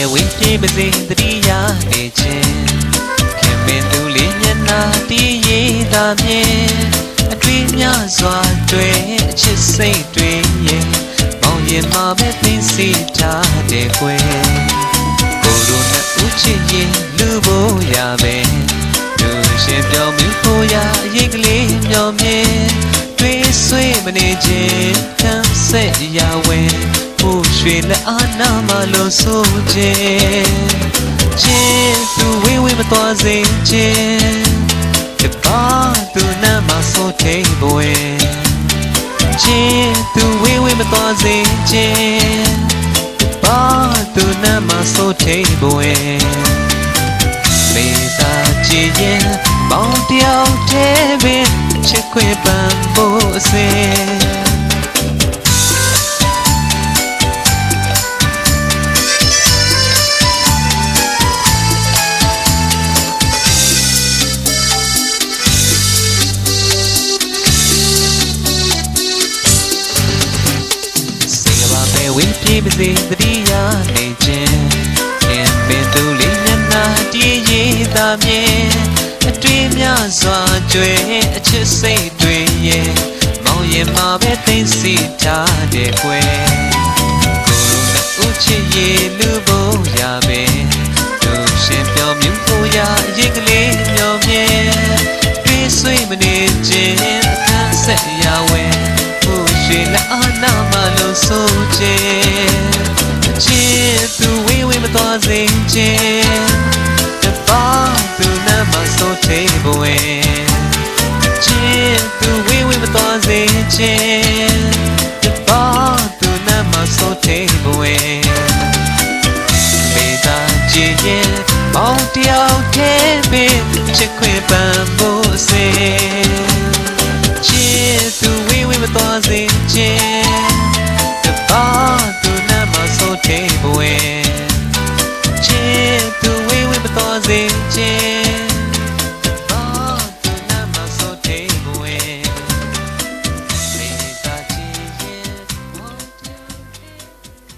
ပဲဝေးပြေးပါစေတတိယနေခြင်းခင်မင်းသူလေးမျက်နှာတည်ရည်သာမြင်အတွေ့များစွာတွေ့အချစ်စိတ်တွေရဲ့မောင်ရင်မှာပဲသိစီထားတဲ့ကွယ်ကိုယ်တို့နဲ့ဦးချစ်ရင်လူဖို့ရပဲလူရှင်ပြောမှုဖို့ရအရေးကလေးမျောမြင်တွေ့ဆွေးမနေခြင်းကံဆက်ရဝဲ ဖို့ရွှေလက်အားနာမလို့ဆိုခြင်းခြင်းသူဝေးဝေးမသွားစေခြင်းတပါသူနာမဆိုထိန်ပွေခြင်းသူဝေးဝေးမသွားစေခြင်းတပါသူနာမဆိုထိန်ပွေမေသာကြည်ရင်ပေါင်းတယောက်တည်းပင်ချစ်ခွေပ တ်ကဘာပဲဝေးပြေးပါစေတတိယနေခြင်းခင်ပင်သူလေးမျက်နှာတည်ရည်သာမြင်အတွေ့များစွာကျွေအချစ်စိတ်တွေရဲ့မောင်ရင်မှာပဲသိစီထားတဲ့ကွယ်ကိုယ်နဲ့ဦးချစ်ရည်လူဖို့ရပဲသူရှင်ပြောမြူဖို့ရအရေးကလေးမျောမြင်တွေ့ဆွေးမနေခြင်းအခန်းဆက်ရဝဲ ဖို့ရှိလာအနာမလို့ဆိုခြင်းချစ်သူဝေးဝေးမသွားစေခြင်းတပါသူနာမဆိုသေးဘဝချစ်သူဝေးဝေးမသွားစေခြင်းတပါသူနာမဆိုသေးဘဝမေတ္တာကြည်ရင်ပေါင်းတယောက်တည်းပင်ချစ်ခွင့်ပန်ဖို့စေ change.